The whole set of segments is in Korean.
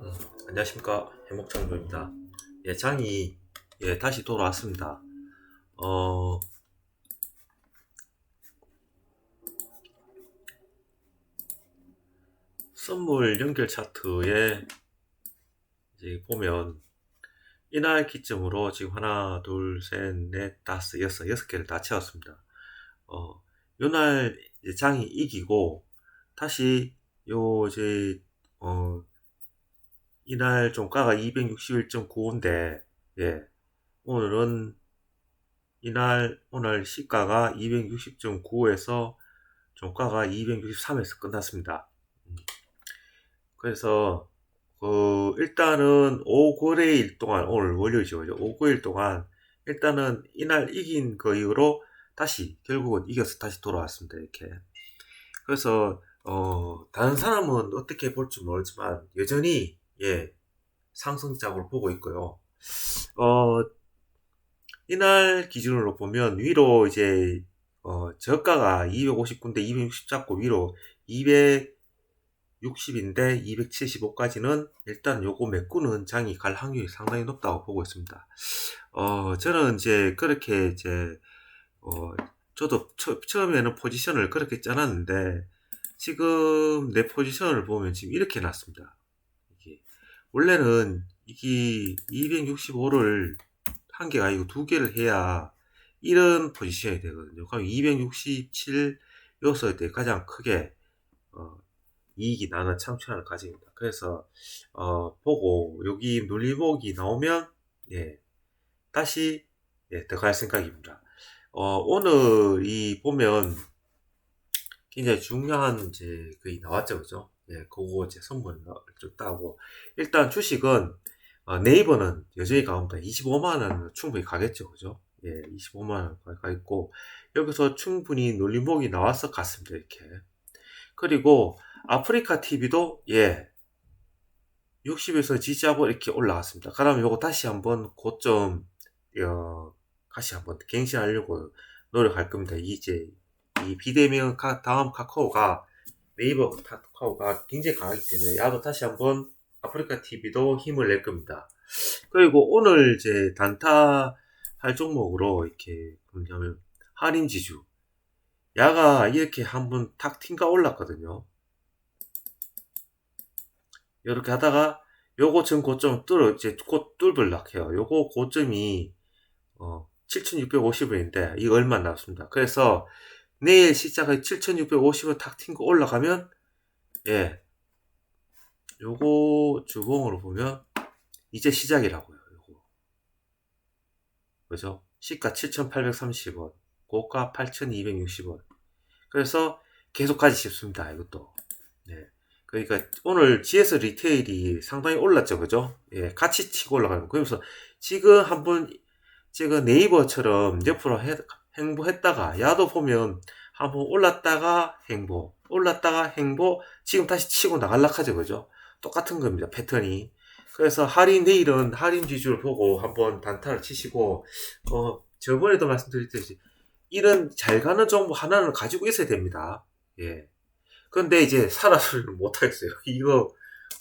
음, 안녕하십니까 해목창조입니다. 예, 장이 예, 다시 돌아왔습니다. 어, 선물 연결 차트에 이제 보면 이날 기점으로 지금 하나, 둘, 셋, 넷, 다섯, 여섯, 여섯 개를 다 채웠습니다. 어, 요날 장이 이기고 다시 요 이제 어 이날 종가가 261.95인데, 예. 오늘은 이날, 오늘 시가가 260.95에서 종가가 263에서 끝났습니다. 음. 그래서, 그, 일단은 5거래일 동안, 오늘 월요일이죠. 5거일 동안, 일단은 이날 이긴 그 이후로 다시, 결국은 이겨서 다시 돌아왔습니다. 이렇게. 그래서, 어, 다른 사람은 어떻게 볼지 모르지만, 여전히 예, 상승작으로 보고 있고요. 어, 이날 기준으로 보면 위로 이제 어, 저가가 259인데 260 잡고 위로 260인데 275까지는 일단 요거 메꾸는 장이 갈 확률이 상당히 높다고 보고 있습니다. 어, 저는 이제 그렇게 이제 어, 저도 처, 처음에는 포지션을 그렇게 짜놨는데 지금 내 포지션을 보면 지금 이렇게 났습니다. 원래는 이게 265를 한 개가 아니고 두 개를 해야 이런 포지션이 되거든요. 그럼 267 였을 때 가장 크게 어, 이익이 나는 창출하는 과정입니다. 그래서 어, 보고 여기 눌림목이 나오면 예, 다시 예, 들어갈 생각입니다. 어, 오늘 이 보면 굉장히 중요한 이제 그게 나왔죠, 그죠? 예, 그거 이제 선물 좀 따고 일단 주식은 어, 네이버는 여전히 가운데 25만 원 충분히 가겠죠, 그죠? 예, 25만 원 가 있고 여기서 충분히 놀림목이 나와서 갔습니다, 이렇게. 그리고 아프리카 TV도 예 60에서 지지하고 이렇게 올라갔습니다. 그러면 요거 다시 한번 고점 어, 다시 한번 갱신하려고 노력할 겁니다. 이제 이 비대면 다음 카카오가 네이버 카카오가 굉장히 강하기 때문에 야도 다시 한번 아프리카 TV도 힘을 낼 겁니다. 그리고 오늘 이제 단타 할 종목으로 이렇게 뭐냐면 할인 지주 야가 이렇게 한번 탁 튕가 올랐거든요. 이렇게 하다가 요거 전 고점 뚫어 이제 곧 뚫을락 해요. 요거 고점이 어 7,650원인데 이거 얼마 나왔습니다. 그래서 내일 시작을 7650원 탁 튕고 올라가면 예. 요거 주봉으로 보면 이제 시작이라고요 요거. 그죠? 시가 7830원 고가 8260원. 그래서 계속 가지 싶습니다 이것도. 네. 그러니까 오늘 GS 리테일이 상당히 올랐죠 그죠? 예 같이 치고 올라가는 거. 그래서 지금 한번 제가 네이버처럼 옆으로 해, 행보했다가 야도 보면 한번 올랐다가 행보 올랐다가 행보 지금 다시 치고 나갈락 하죠 그죠? 똑같은 겁니다 패턴이. 그래서 할인 내일은 할인 지주를 보고 한번 단타를 치시고 어 저번에도 말씀드렸듯이 이런 잘 가는 종목 하나는 가지고 있어야 됩니다. 예. 근데 이제 살아서를 못하겠어요. 이거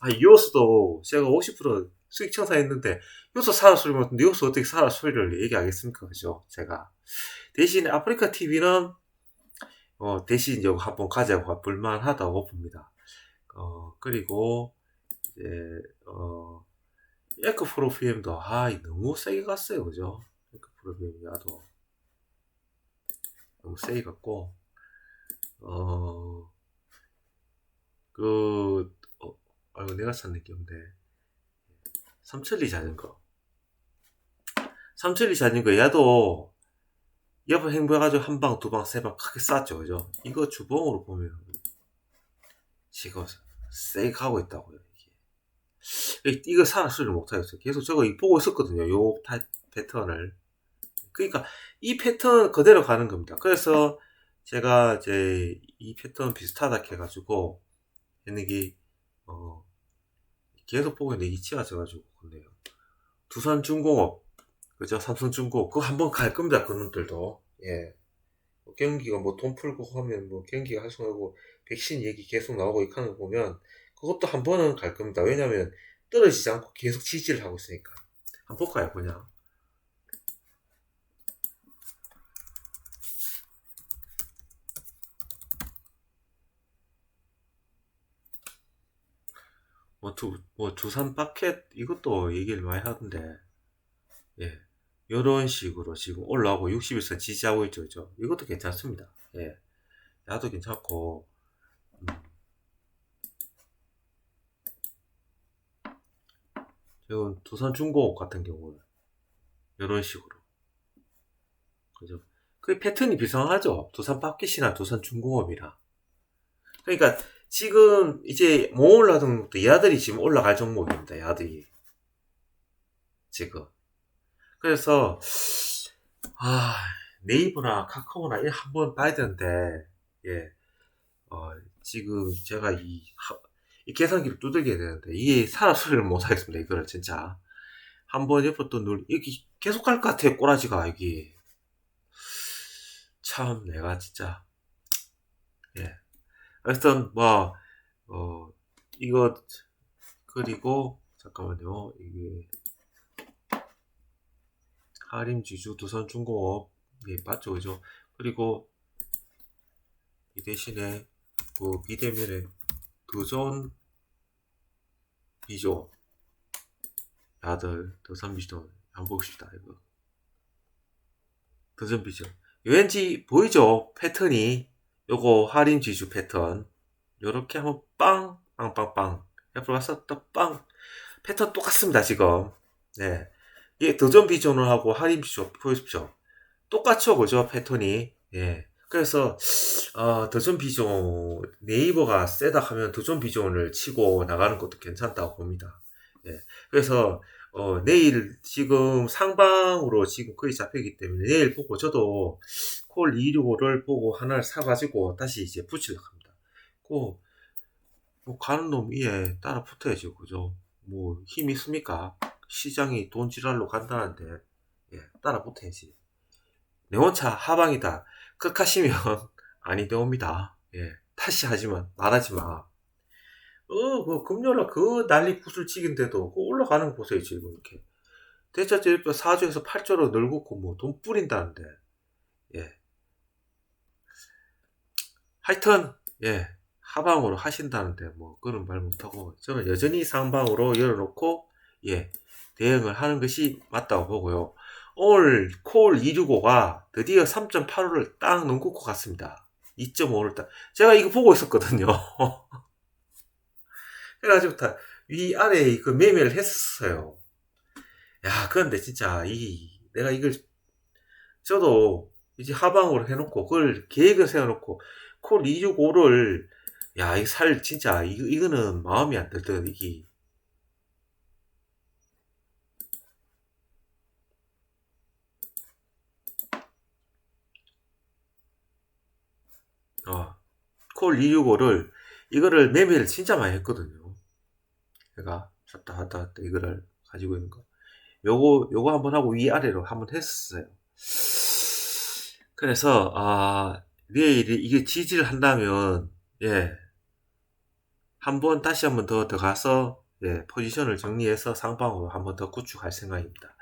아 이오스도 제가 50% 수익 청산했는데 요소 살아 소리 같은데 요소 어떻게 살아 소리를 얘기하겠습니까? 그죠? 제가. 대신에 아프리카 TV는 어, 대신 이거 한번 가자고 볼만하다고 봅니다. 어, 그리고 이제 어, 에크 프로피엠도 아 너무 세게 갔어요, 그죠? 에크 프로피엠 야도 너무 세게 갔고 어, 그 어, 아이고 내가 찾는 게없데 삼천리 자전거 삼천리 자전거 야도 옆에 행보해가지고 한 방, 두 방, 세 방 크게 쌌죠. 그죠? 이거 주봉으로 보면 지금 세게 가고 있다고요. 이게. 이거 살아수를 못하겠어요. 계속 저거 보고 있었거든요. 요 타, 패턴을. 그러니까 이 패턴 그대로 가는 겁니다. 그래서 제가 이제 이 패턴 비슷하다 해가지고 했는 게, 어, 계속 보고 있는데 이치가 져가지고 근데요. 두산중공업 그죠? 삼성중고 그거 한번 갈 겁니다. 그분들도 예. 뭐 경기가 뭐 돈 풀고 하면 뭐 경기가 활성하고 백신 얘기 계속 나오고 이렇게 하는 거 보면 그것도 한 번은 갈 겁니다. 왜냐면 떨어지지 않고 계속 지지를 하고 있으니까. 한번 볼까요, 그냥? 뭐, 두, 뭐, 두산 파켓, 이것도 얘기를 많이 하던데, 예. 요런 식으로 지금 올라오고 61선 지지하고 있죠, 그죠? 이것도 괜찮습니다. 예. 야도 괜찮고, 음. 지금 두산 중공업 같은 경우는, 요런 식으로. 그죠? 그 패턴이 비슷하죠? 두산 파켓이나 두산 중공업이랑. 그러니까, 지금 이제 뭐 올라가는 것도 야들이 지금 올라갈 종목입니다. 야들이 지금 그래서 아 네이버나 카카오나 이 한번 봐야 되는데 예 어, 지금 제가 이, 하, 이 계산기를 두들겨야 되는데 이게 살아 소리를 못 하겠습니다. 이거를 진짜 한번 옆에 또 눌, 여기 계속 갈 것 같아요. 꼬라지가 여기 참 내가 진짜 예 하여튼 뭐 어, 이거 그리고 잠깐만요. 이게 하림지주 두산중공업 예 맞죠 그죠? 그리고 이 대신에 그 비대면에 두전 비조 아들 두산 비조 한번 봅시다 이거. 두전 비조. 왠지 보이죠? 패턴이 요거 할인 지주 패턴. 요렇게 한번 빵 빵빵빵. 옆으로 가서 또 빵. 패턴 똑같습니다 지금. 네. 이게 더전 비전을 하고 할인 비전 보십시오. 똑같죠 그죠? 패턴이. 예. 그래서 어, 더전 비전 네이버가 세다 하면 더전 비전을 치고 나가는 것도 괜찮다고 봅니다. 예. 그래서 어, 내일 지금 상방으로 지금 거의 잡히기 때문에 내일 보고 저도 콜 265를 보고 하나를 사가지고 다시 이제 붙이려고 합니다. 그, 뭐 가는 놈 위에 따라 붙어야죠. 그죠? 뭐 힘이 있습니까? 시장이 돈 지랄로 간다는데, 예, 따라 붙어야지. 내원차 하방이다. 극하시면 아니 되옵니다. 예, 다시 하지만, 말하지 마. 어, 그 금요일날 그 난리 구슬 치긴데도 그 올라가는 거 보세요, 지금 이렇게. 대차 제일표 4조에서 8조로 늘고 뭐돈 뿌린다는데. 예. 하여튼, 예. 하방으로 하신다는데 뭐 그런 말 못하고 저는 여전히 상방으로 열어놓고 예. 대응을 하는 것이 맞다고 보고요. 오늘 콜 265가 드디어 3.85를 딱 넘고 것 같습니다. 2.5를 딱. 제가 이거 보고 있었거든요. 다 위아래 그 매매를 했었어요. 야, 그런데 진짜 이 내가 이걸 저도 이제 하방으로 해놓고 그걸 계획을 세워놓고 콜 265를 야, 이 살 진짜 이거 이거는 마음이 안 들더라도 이게 어, 콜 265를 이거를 매매를 진짜 많이 했거든요. 제가 샀다 갔다 갔다 이거를 가지고 있는 거. 요거 요거 한번 하고 위아래로 한번 했었어요. 그래서 아 내일 이게 지지를 한다면 예 한번 다시 한번 더 들어가서 예 포지션을 정리해서 상방으로 한번 더 구축할 생각입니다.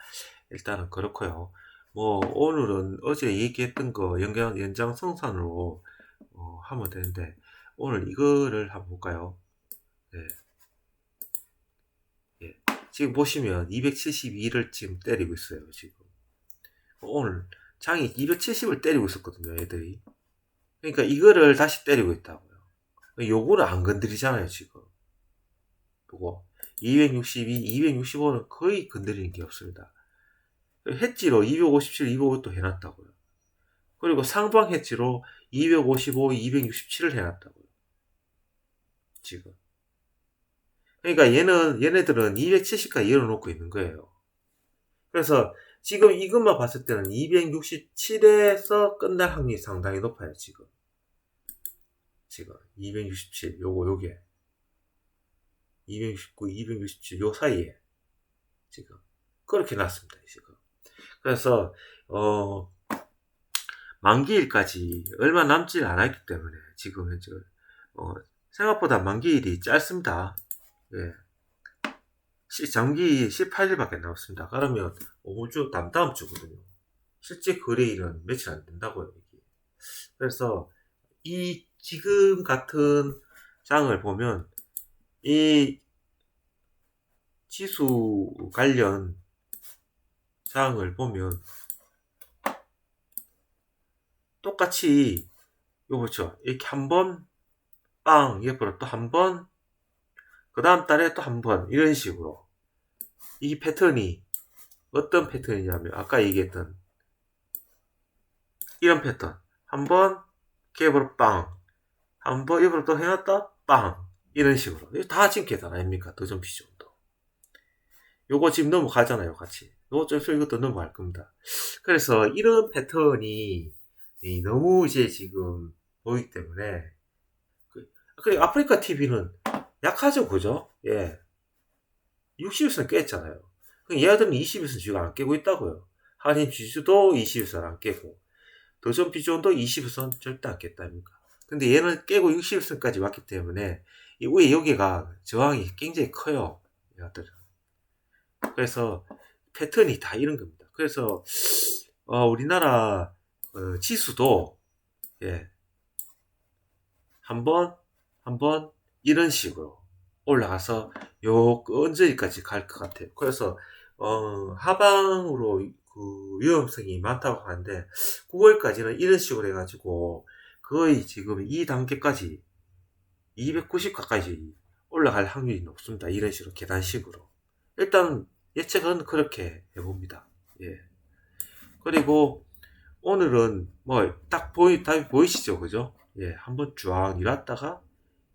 일단은 그렇고요. 뭐 오늘은 어제 얘기했던 거 연장 연장 성산으로 어, 하면 되는데 오늘 이거를 한번 볼까요? 예. 예. 지금 보시면 272를 지금 때리고 있어요. 지금 오늘 장이 270을 때리고 있었거든요. 애들이. 그러니까 이거를 다시 때리고 있다고요. 요거를 안 건드리잖아요. 지금. 요거 262, 265는 거의 건드리는 게 없습니다. 해지로 257, 255도 해놨다고요. 그리고 상방 해지로 255, 267을 해놨다고요. 지금. 그러니까 얘는, 얘네들은 270까지 열어놓고 있는 거예요. 그래서 지금 이것만 봤을 때는 267에서 끝날 확률이 상당히 높아요, 지금. 지금. 267, 요거, 요게. 269, 267, 요 사이에. 지금. 그렇게 났습니다, 지금. 그래서, 어, 만기일까지 얼마 남지 않았기 때문에 지금 현재, 어, 생각보다 만기일이 짧습니다. 예. 시- 장기 18일밖에 남았습니다. 그러면 오주 다음 다음 주거든요. 실제 거래일은 며칠 안 된다고요. 이게. 그래서 이 지금 같은 장을 보면 이 지수 관련 장을 보면 똑같이 이거 보죠. 이렇게 한 번, 빵, 옆으로 또 한 번, 그 다음 달에 또 한 번, 이런 식으로. 이 패턴이 어떤 패턴이냐면, 아까 얘기했던 이런 패턴. 한 번, 갭으로 빵. 한 번, 옆으로 또 해놨다, 빵. 이런 식으로. 이거 다 지금 계산 아닙니까? 비중도. 요거 지금 넘어가잖아요, 같이. 요거 좀 이것도 넘어갈 겁니다. 그래서 이런 패턴이 이 너무 이제 지금 보이기 때문에 그, 아프리카 TV는 약하죠, 그죠? 예. 60일선 깼잖아요. 얘들은 20일선 지금 안 깨고 있다고요. 한인 지수도 20일선 안 깨고 더전 비존도 20일선 절대 안 깼다니까. 근데 얘는 깨고 60일선까지 왔기 때문에 이 위에 여기가 저항이 굉장히 커요. 얘들은. 그래서 패턴이 다 이런 겁니다. 그래서 어, 우리나라 어, 지수도 예, 한 번 한 번 이런 식으로 올라가서 요 언제까지 갈 것 같아요. 그래서 어, 하방으로 그 위험성이 많다고 하는데 9월까지는 이런 식으로 해가지고 거의 지금 이 단계까지 290 가까이 올라갈 확률이 높습니다. 이런 식으로 계단식으로 일단 예측은 그렇게 해봅니다. 예. 그리고 오늘은 뭐 딱 보이 답이 보이시죠, 그죠? 예, 한번 쫙 일었다가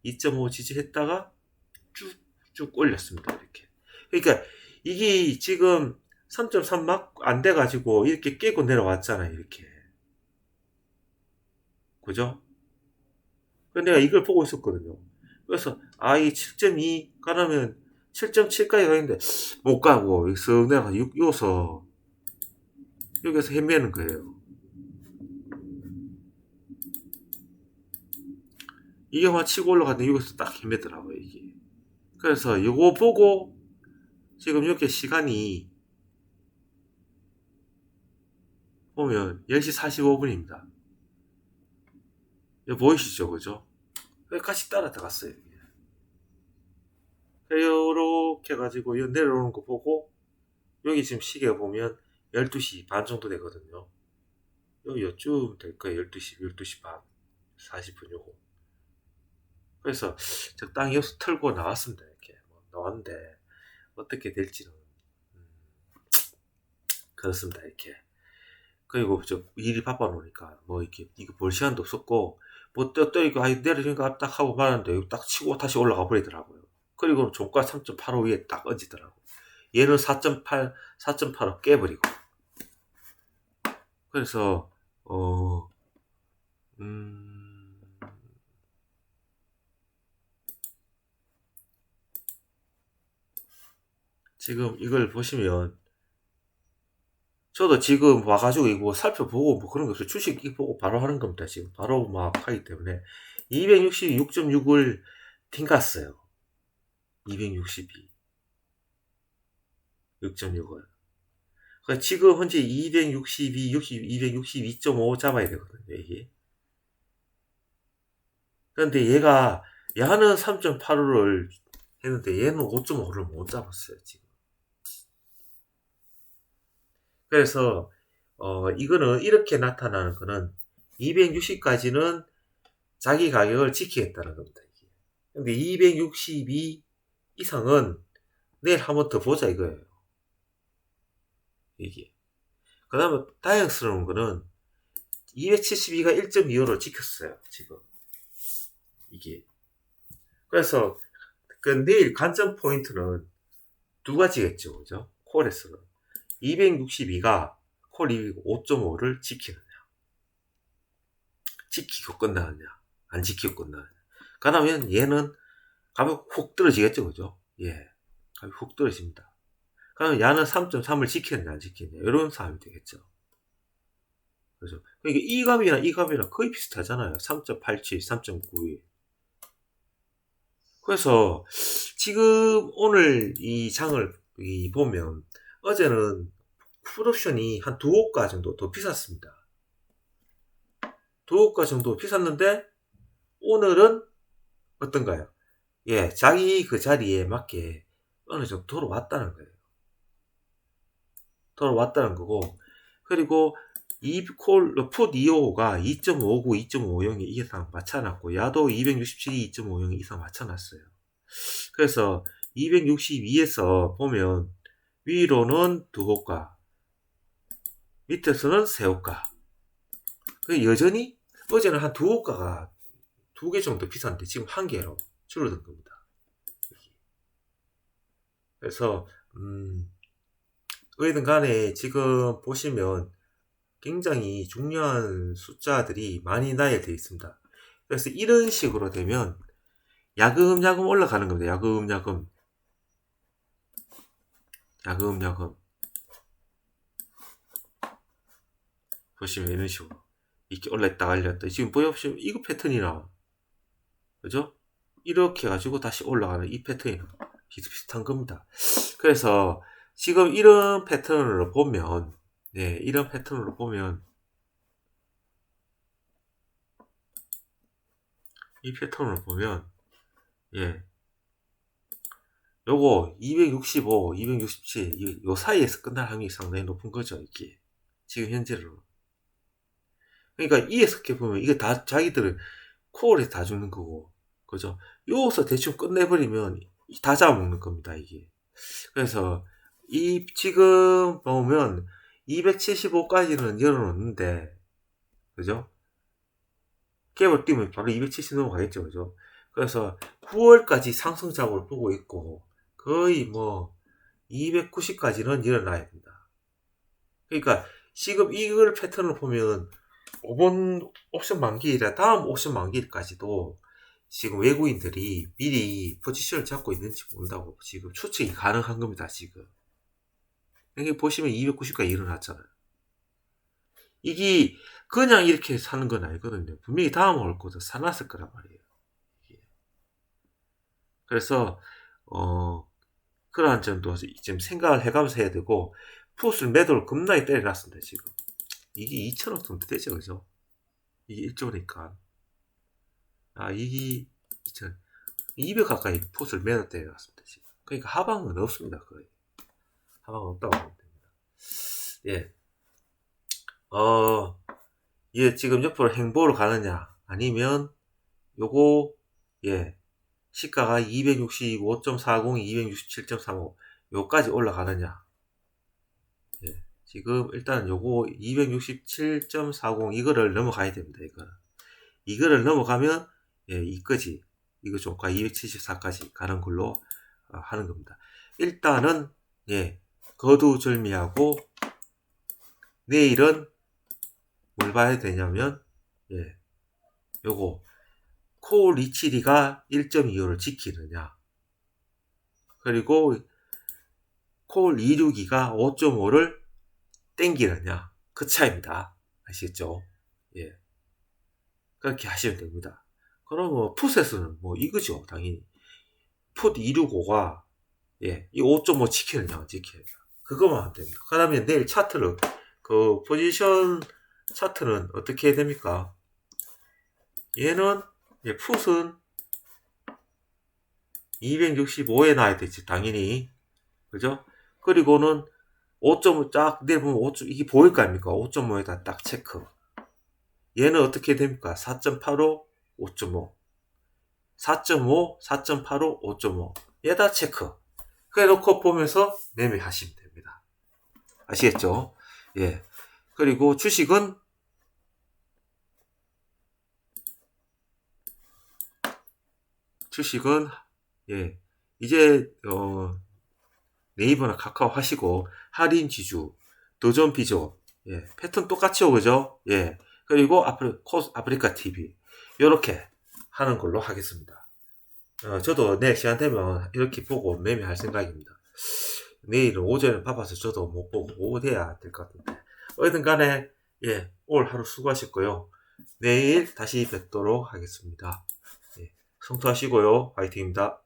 2.5 지지했다가 쭉쭉 올렸습니다, 이렇게. 그러니까 이게 지금 3.3막 안 돼가지고 이렇게 깨고 내려왔잖아요, 이렇게. 그죠? 내가 이걸 보고 있었거든요. 그래서 아, 이 7.2 가려면 7.7까지 가는데 못 가고 쓱 내가 여기서 여기서 헤매는 거예요. 이게 막 치고 올라갔는데 여기서 딱 헤매더라고요, 이게. 그래서 이거 보고 지금 이렇게 시간이 보면 10시 45분입니다. 여기 보이시죠, 그죠? 같이 따라 들어갔어요. 이렇게 해가지고 여기 내려오는 거 보고 여기 지금 시계 보면 12시 반 정도 되거든요. 여기 요쯤 될 거예요. 12시, 12시 반, 40분 요거. 그래서 적당히 여기서 털고 나왔습니다. 이렇게 뭐 나왔는데 어떻게 될지는 음, 그렇습니다. 이렇게 그리고 저 일이 바빠 놓으니까 뭐 이렇게 이거 볼 시간도 없었고 뭐또 또 이거 아이 내려주니까 딱 하고 말았는데 딱 치고 다시 올라가 버리더라고요. 그리고 종가 3.85 위에 딱 얹히더라고. 얘는 4.8, 4.85 깨버리고. 그래서 어, 음, 지금 이걸 보시면 저도 지금 와가지고 이거 살펴보고 뭐 그런 거 없어요. 주식 이 보고 바로 하는 겁니다. 지금 바로 막 하기 때문에 266.6을 튕갔어요. 262. 6.6을. 그러니까 지금 현재 262, 60, 262.5 잡아야 되거든요, 이게. 그런데 얘가, 야는 3.85를 했는데 얘는 5.5를 못 잡았어요, 지금. 그래서, 어, 이거는 이렇게 나타나는 거는 260까지는 자기 가격을 지키겠다는 겁니다. 근데 262 이상은 내일 한 번 더 보자 이거예요. 이게. 그 다음에 다행스러운 거는 272가 1.25를 지켰어요, 지금. 이게. 그래서 그 내일 관점 포인트는 두 가지겠죠, 그죠? 콜에서는. 262가 콜 5.5를 지키느냐. 지키고 끝나느냐. 안 지키고 끝나느냐. 그러면 얘는 가면 훅 떨어지겠죠, 그죠? 예. 가면 훅 떨어집니다. 그러면 야는 3.3을 지키느냐, 안 지키느냐, 이런 싸움이 되겠죠. 그죠? 그러니까 이 값이나 이 값이랑 거의 비슷하잖아요. 3.87, 3.92. 그래서, 지금 오늘 이 장을 이 보면 어제는 풋옵션이 한 두 호가 정도 더 비쌌습니다. 두 호가 정도 비쌌는데 오늘은 어떤가요? 예, 자기 그 자리에 맞게 어느 정도 돌아왔다는 거예요. 돌아왔다는 거고 그리고 이콜 풋 255가 2.59, 2.50이 이상 맞춰놨고 야도 267이 2.50이 이상 맞춰놨어요. 그래서 262에서 보면 위로는 두 호가 밑에서는 세 호가 그 여전히 어제는 한 두 호가가 두 개 정도 비싼데 지금 한 개로 줄어든 겁니다. 그래서 음, 어쨌든 간에 지금 보시면 굉장히 중요한 숫자들이 많이 나열되어 있습니다. 그래서 이런 식으로 되면 야금야금 올라가는 겁니다. 야금야금. 야금 야금. 보시면 이런 식으로. 이렇게 올랐다 올렸다. 지금 보여보시면 이거 패턴이나. 그죠? 이렇게 해가지고 다시 올라가는 이 패턴이랑 비슷비슷한 겁니다. 그래서 지금 이런 패턴으로 보면, 네, 이런 패턴으로 보면, 이 패턴으로 보면, 예. 요거 265, 267, 요 사이에서 끝날 확률이 상당히 높은 거죠, 이게. 지금 현재로. 그러니까 이에서 보면 이게 다 자기들은 코어에 다 주는 거고, 그죠? 여기서 대충 끝내버리면 다 잡아먹는 겁니다, 이게. 그래서 이 지금 보면 275까지는 열어놓는데, 그죠? 갭을 띄면 바로 270 넘어가겠죠, 그죠? 그래서 9월까지 상승 작업을 보고 있고 거의 뭐 290까지는 일어나야 된다. 그러니까 지금 이걸 패턴을 보면 5번 옵션 만기일에 다음 옵션 만기일까지도 지금 외국인들이 미리 포지션을 잡고 있는지 모른다고 지금 추측이 가능한 겁니다, 지금. 여기 보시면 290까지 일어났잖아요. 이게 그냥 이렇게 사는 건 아니거든요. 분명히 다음 올 거도 사놨을 거란 말이에요. 그래서 어 그러한 점도 지금 생각을 해가면서 해야 되고 풋을 매도를 겁나게 때려놨습니다 지금. 이게 2천억 정도 되죠 그죠? 이게 1조니까. 아 이게 2천 200 가까이 풋을 매도 때려놨습니다 지금. 그러니까 하방은 없습니다 거의. 하방은 없다고 보면 됩니다. 예. 어, 예, 지금 옆으로 행보로 가느냐, 아니면, 요거, 예, 시가가 265.40, 267.35 요까지 올라가느냐? 예, 지금 일단 요거 267.40 이거를 넘어가야 됩니다 이거 이거를 넘어가면 예, 이거지. 이거 종가 274까지 가는 걸로 어, 하는 겁니다. 일단은 예, 거두절미하고 내일은 뭘 봐야 되냐면 예, 요거 코 리치리가 1.25를 지키느냐. 그리고 콜 262가 5.5를 땡기느냐. 그 차이입니다. 아시겠죠? 예. 그렇게 하시면 됩니다. 그럼 뭐 풋에서는 뭐 이거죠 당연히. 풋 265가 예, 이 5.5 지키느냐 지키느냐. 그것만 하면 됩니다. 그 다음에 내일 차트를 그 포지션 차트는 어떻게 해야 됩니까? 얘는 예, 풋은 265에 놔야 되지, 당연히. 그죠? 그리고는 5.5 쫙 내보면 5. 이게 보일 거 아닙니까? 5.5에다 딱 체크. 얘는 어떻게 됩니까? 4.85, 5.5. 4.5, 4.85, 5.5. 얘다 체크. 그래 놓고 보면서 매매하시면 됩니다. 아시겠죠? 예. 그리고 주식은 주식은 예 이제 어 네이버나 카카오 하시고 할인 지주 도전 비조 예 패턴 똑같죠 그죠? 예. 그리고 아프리, 코, 아프리카 TV 이렇게 하는 걸로 하겠습니다. 어, 저도 내일 시간 되면 이렇게 보고 매매할 생각입니다. 내일은 오전에 바빠서 저도 못 보고 오후 돼야 될 것 같은데. 어쨌든 간에 예, 올 하루 수고하셨고요. 내일 다시 뵙도록 하겠습니다 성투하시고요. 화이팅입니다.